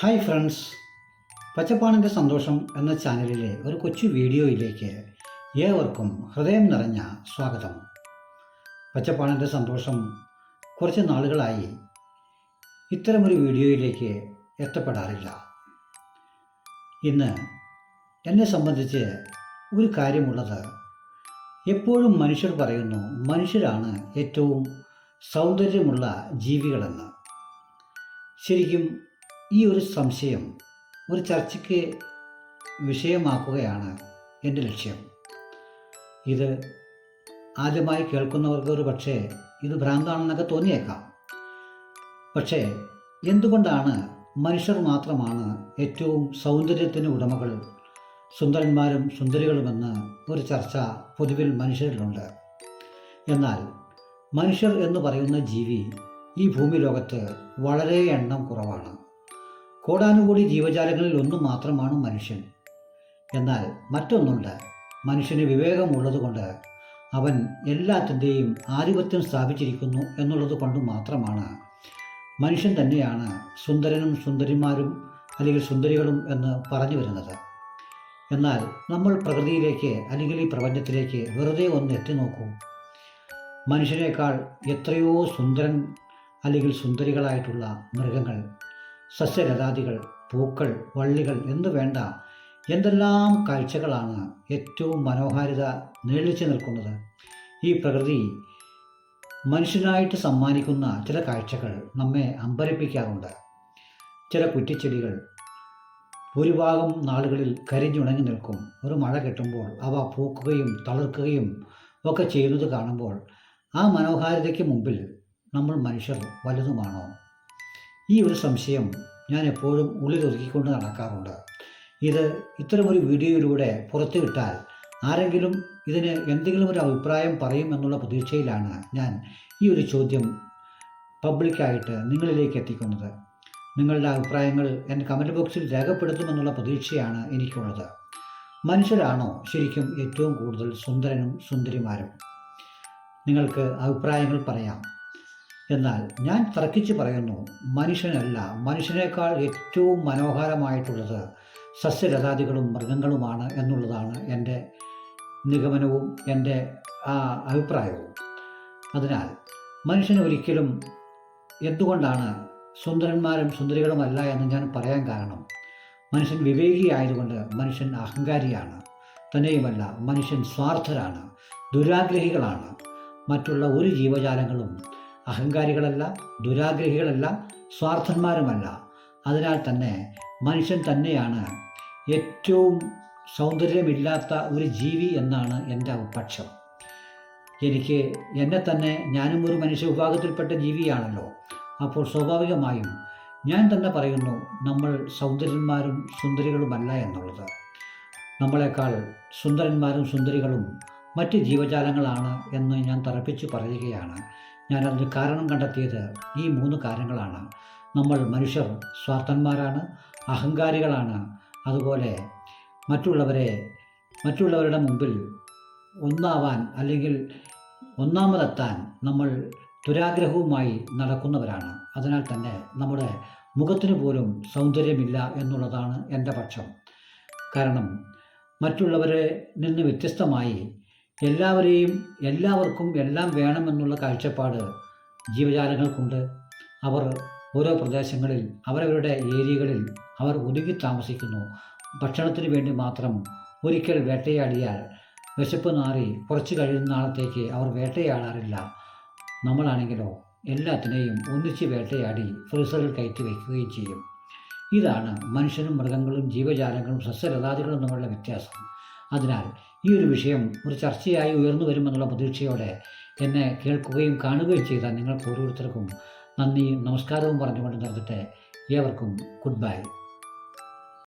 Hi friends പച്ചപ്പാണിന്റെ സന്തോഷം എന്ന ചാനലിലെ ഒരു കൊച്ചു വീഡിയോയിലേക്ക് ഏവർക്കും ഹൃദയം നിറഞ്ഞ സ്വാഗതം. പച്ചപ്പാണിന്റെ സന്തോഷം കുറച്ച് നാളുകളായി ഇത്തരമൊരു വീഡിയോയിലേക്ക് എത്തപ്പെടാറില്ല. ഇന്ന് എന്നെ സംബന്ധിച്ച് ഒരു കാര്യമുള്ളത് എപ്പോഴും മനുഷ്യർ പറയുന്നു മനുഷ്യരാണ് ഏറ്റവും സൗന്ദര്യമുള്ള ജീവികളെന്ന്. ശരിക്കും ഈ ഒരു സംശയം ഒരു ചർച്ചയ്ക്ക് വിഷയമാക്കുകയാണ് എന്റെ ലക്ഷ്യം. ഇത് ആദ്യമായി കേൾക്കുന്നവർക്ക് ഒരു പക്ഷേ ഇത് ഭ്രാന്താണെന്നൊക്കെ തോന്നിയേക്കാം. പക്ഷേ എന്തുകൊണ്ടാണ് മനുഷ്യർ മാത്രമാണ് ഏറ്റവും സൗന്ദര്യത്തിന് ഉടമകൾ സുന്ദരന്മാരും സുന്ദരികളുമെന്ന് ഒരു ചർച്ച പൊതുവിൽ മനുഷ്യരിലുണ്ട്? എന്നാൽ മനുഷ്യർ എന്ന് പറയുന്ന ജീവി ഈ ഭൂമി ലോകത്ത് വളരെ എണ്ണം കുറവാണ്. കോടാനുകൂടി ജീവജാലങ്ങളിൽ ഒന്നു മാത്രമാണ് മനുഷ്യൻ. എന്നാൽ മറ്റൊന്നുണ്ട്. മനുഷ്യന് വിവേകമുള്ളതുകൊണ്ട് അവൻ എല്ലാത്തിന്റെയും ആധിപത്യം സ്ഥാപിച്ചിരിക്കുന്നു എന്നുള്ളത് കൊണ്ട് മാത്രമാണ്. മനുഷ്യൻ തന്നെയാണ് സുന്ദരനും സുന്ദരിമാരും അല്ലെങ്കിൽ സുന്ദരികളും എന്ന് പറഞ്ഞു വരുന്നത്. എന്നാൽ നമ്മൾ പ്രകൃതിയിലേക്ക് അല്ലെങ്കിൽ ഈ പ്രപഞ്ചത്തിലേക്ക് വെറുതെ ഒന്ന് എത്തി നോക്കൂ. മനുഷ്യനേക്കാൾ എത്രയോ സുന്ദരൻ അല്ലെങ്കിൽ സുന്ദരികളായിട്ടുള്ള മൃഗങ്ങൾ സസ്യലതാദികൾ പൂക്കൾ വള്ളികൾ എന്നു വേണ്ട എന്തെല്ലാം കാഴ്ചകളാണ് ഏറ്റവും മനോഹാരിത നീളിച്ചു നിൽക്കുന്നത്. ഈ പ്രകൃതി മനുഷ്യനായിട്ട് സമ്മാനിക്കുന്ന ചില കാഴ്ചകൾ നമ്മെ അമ്പരപ്പിക്കാറുണ്ട്. ചില കുറ്റിച്ചെടികൾ ഭൂരിഭാഗം നാളുകളിൽ കരിഞ്ഞുണങ്ങി നിൽക്കും. ഒരു മഴ കിട്ടുമ്പോൾ അവ പൂക്കുകയും തളിർക്കുകയും ഒക്കെ ചെയ്യുന്നത് കാണുമ്പോൾ ആ മനോഹാരിതയ്ക്ക് മുമ്പിൽ നമ്മൾ മനുഷ്യർ വലുതുമാണോ? ഈ ഒരു സംശയം ഞാൻ എപ്പോഴും ഉള്ളിലൊതുക്കിക്കൊണ്ട് നടക്കാറുണ്ട്. ഇത് ഇത്തരമൊരു വീഡിയോയിലൂടെ പുറത്തുവിട്ടാൽ ആരെങ്കിലും ഇതിന് എന്തെങ്കിലും ഒരു അഭിപ്രായം പറയും എന്നുള്ള പ്രതീക്ഷയിലാണ് ഞാൻ ഈ ഒരു ചോദ്യം പബ്ലിക്കായിട്ട് നിങ്ങളിലേക്ക് എത്തിക്കുന്നത്. നിങ്ങളുടെ അഭിപ്രായങ്ങൾ എന്റെ കമന്റ് ബോക്സിൽ രേഖപ്പെടുത്തുമെന്നുള്ള പ്രതീക്ഷയാണ് എനിക്കുള്ളത്. മനുഷ്യരാണോ ശരിക്കും ഏറ്റവും കൂടുതൽ സുന്ദരനും സുന്ദരിമാരും? നിങ്ങൾക്ക് അഭിപ്രായങ്ങൾ പറയാം. എന്നാൽ ഞാൻ തർക്കിച്ച് പറയുന്നു മനുഷ്യനല്ല. മനുഷ്യനേക്കാൾ ഏറ്റവും മനോഹരമായിട്ടുള്ളത് സസ്യലതാദികളും മൃഗങ്ങളുമാണ് എന്നുള്ളതാണ് എന്റെ നിഗമനവും എന്റെ ആ, അഭിപ്രായവും. അതിനാൽ മനുഷ്യന് ഒരിക്കലും എന്തുകൊണ്ടാണ് സുന്ദരന്മാരും സുന്ദരികളുമല്ല എന്ന് ഞാൻ പറയാൻ കാരണം മനുഷ്യൻ വിവേകിയായതുകൊണ്ട് മനുഷ്യൻ അഹങ്കാരിയാണ്. തന്നെയുമല്ല മനുഷ്യൻ സ്വാർത്ഥരാണ് ദുരാഗ്രഹികളാണ്. മറ്റുള്ള ഒരു ജീവജാലങ്ങളും അഹങ്കാരികളല്ല ദുരാഗ്രഹികളല്ല സ്വാർത്ഥന്മാരുമല്ല. അതിനാൽ തന്നെ മനുഷ്യൻ തന്നെയാണ് ഏറ്റവും സൗന്ദര്യമില്ലാത്ത ഒരു ജീവി എന്നാണ് എന്റെ പക്ഷം. എനിക്ക് എന്നെ തന്നെ ഞാനും ഒരു മനുഷ്യ വിഭാഗത്തിൽപ്പെട്ട ജീവിയാണല്ലോ. അപ്പോൾ സ്വാഭാവികമായും ഞാൻ തന്നെ പറയുന്നു നമ്മൾ സൗന്ദര്യന്മാരും സുന്ദരികളുമല്ല എന്നുള്ളത്. നമ്മളെക്കാൾ സുന്ദരന്മാരും സുന്ദരികളും മറ്റ് ജീവജാലങ്ങളാണ് എന്ന് ഞാൻ തറപ്പിച്ച് പറയുകയാണ്. ഞാൻ അതിന് കാരണം കണ്ടെത്തിയത് ഈ മൂന്ന് കാര്യങ്ങളാണ്. നമ്മൾ മനുഷ്യർ സ്വാർത്ഥന്മാരാണ് അഹങ്കാരികളാണ്. അതുപോലെ മറ്റുള്ളവരെ മറ്റുള്ളവരുടെ മുമ്പിൽ ഒന്നാവാൻ അല്ലെങ്കിൽ ഒന്നാമതെത്താൻ നമ്മൾ ദുരാഗ്രഹവുമായി നടക്കുന്നവരാണ്. അതിനാൽ തന്നെ നമ്മുടെ മുഖത്തിന് പോലും സൗന്ദര്യമില്ല എന്നുള്ളതാണ് എന്റെ പക്ഷം. കാരണം മറ്റുള്ളവരെ നിന്ന് വ്യത്യസ്തമായി എല്ലാവരെയും എല്ലാവർക്കും എല്ലാം വേണമെന്നുള്ള കാഴ്ചപ്പാട് ജീവജാലങ്ങൾക്കുണ്ട്. അവർ ഓരോ പ്രദേശങ്ങളിൽ അവരവരുടെ ഏരിയകളിൽ അവർ ഒതുങ്ങി താമസിക്കുന്നു. ഭക്ഷണത്തിന് വേണ്ടി മാത്രം ഒരിക്കൽ വേട്ടയാടിയാൽ വിശപ്പ് നാറി കുറച്ച് കഴിയുന്ന നാളത്തേക്ക് അവർ വേട്ടയാടാറില്ല. നമ്മളാണെങ്കിലോ എല്ലാത്തിനെയും ഒന്നിച്ച് വേട്ടയാടി ഫ്രീസറിൽ കയറ്റി വയ്ക്കുകയും ചെയ്യും. ഇതാണ് മനുഷ്യനും മൃഗങ്ങളും ജീവജാലങ്ങളും സസ്യലതാദികളും തമ്മിലുള്ള വ്യത്യാസം. അതിനാൽ ഈ ഒരു വിഷയം ഒരു ചർച്ചയായി ഉയർന്നു വരുമെന്നുള്ള പ്രതീക്ഷയോടെ എന്നെ കേൾക്കുകയും കാണുകയും ചെയ്ത നിങ്ങൾക്ക് ഓരോരുത്തർക്കും നന്ദിയും നമസ്കാരവും പറഞ്ഞുകൊണ്ട് നിർത്തട്ടെ ഏവർക്കും ഗുഡ് ബൈ